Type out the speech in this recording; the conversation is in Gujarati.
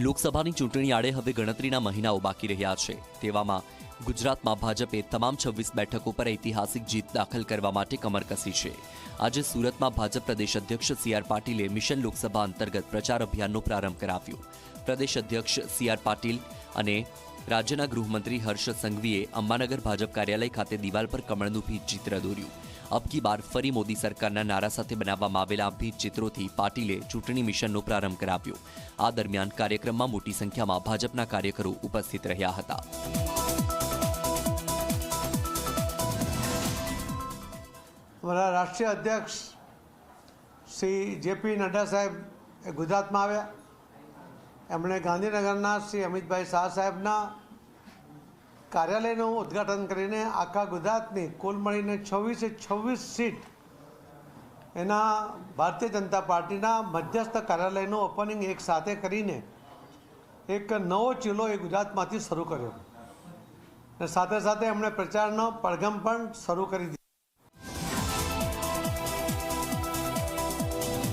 લોકસભાની ચૂંટણી આડે હવે ગણતરીના મહિનાઓ બાકી રહ્યા છે. તેવામાં ગુજરાતમાં ભાજપે તમામ છવ્વીસ બેઠકો પર ઐતિહાસિક જીત દાખલ કરવા માટે કમર કસી છે. આજે સુરતમાં ભાજપ પ્રદેશ અધ્યક્ષ સી આર પાટીલે મિશન લોકસભા અંતર્ગત પ્રચાર અભિયાનનો પ્રારંભ કરાવ્યો. પ્રદેશ અધ્યક્ષ સી આર પાટીલ અને રાજ્યના ગૃહમંત્રી હર્ષ સંઘવીએ અંબાનગર ભાજપ કાર્યાલય ખાતે દિવાલ પર કમળનું ભીત ચિત્ર દોર્યું. અબકી બાર ફરી મોદી સરકારના નારા સાથે બનાવવામાં આવેલા ભીત ચિત્રોથી પાટીલે ચૂંટણી મિશનનો પ્રારંભ કરાવ્યો. આ દરમિયાન કાર્યક્રમમાં મોટી સંખ્યામાં ભાજપના કાર્યકરો ઉપસ્થિત રહ્યા હતા. અમારા રાષ્ટ્રીય અધ્યક્ષ શ્રી જેપી નડ્ડા સાહેબ ગુજરાતમાં આવ્યા. એમણે ગાંધીનગરના શ્રી અમિતભાઈ શાહ સાહેબના કાર્યાલયનું ઉદ્ઘાટન કરીને આખા ગુજરાતની કુલ મળીને છવ્વીસે છવ્વીસ સીટ એના ભારતીય જનતા પાર્ટીના મધ્યસ્થ કાર્યાલયનું ઓપનિંગ એક સાથે કરીને એક નવો ચીલો એ ગુજરાતમાંથી શરૂ કર્યો. અને સાથે સાથે એમણે પ્રચારનો પડઘમ પણ શરૂ કરી દીધો.